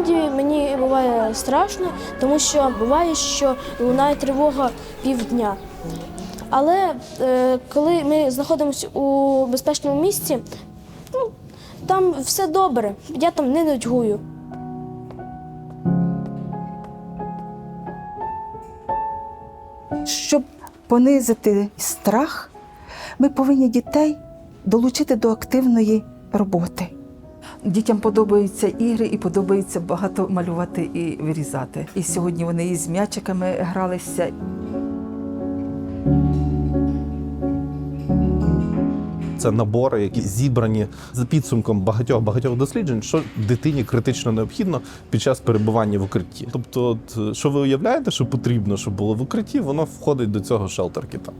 Іноді мені буває страшно, тому що буває, що лунає тривога півдня. Але е, коли ми знаходимося у безпечному місці, ну, там все добре, я там не нудьгую. Щоб понизити страх, ми повинні дітей долучити до активної роботи. Дітям подобаються ігри і подобається багато малювати і вирізати. І сьогодні вони із м'ячиками гралися. Це набори, які зібрані за підсумком багатьох багатьох досліджень, що дитині критично необхідно під час перебування в укритті. Тобто, от, що ви уявляєте, що потрібно, щоб було в укритті, воно входить до цього шелтер-кіта.